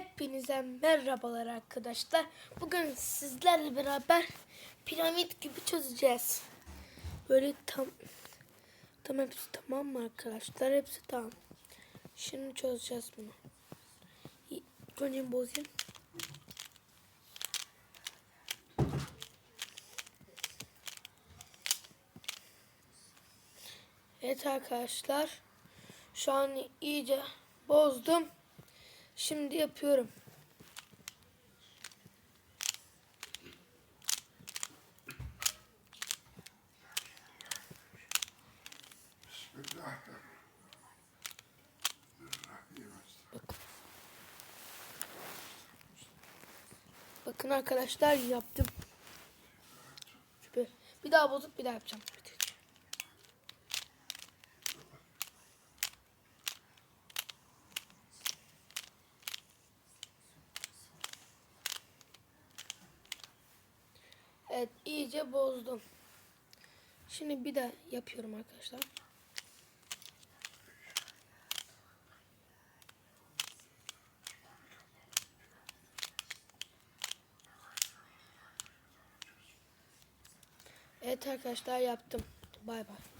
Hepinize merhabalar arkadaşlar. Bugün sizlerle beraber piramit gibi çözeceğiz. Böyle tam tam hepsi tamam mı arkadaşlar? Hepsi tamam. Şimdi çözeceğiz bunu. Önce bozayım. Evet arkadaşlar. Şu an iyice bozdum. Şimdi yapıyorum. Bakın arkadaşlar yaptım. Bir daha bozup bir daha yapacağım. Evet iyice bozdum. Şimdi bir daha yapıyorum arkadaşlar. Evet arkadaşlar yaptım. Bay bay.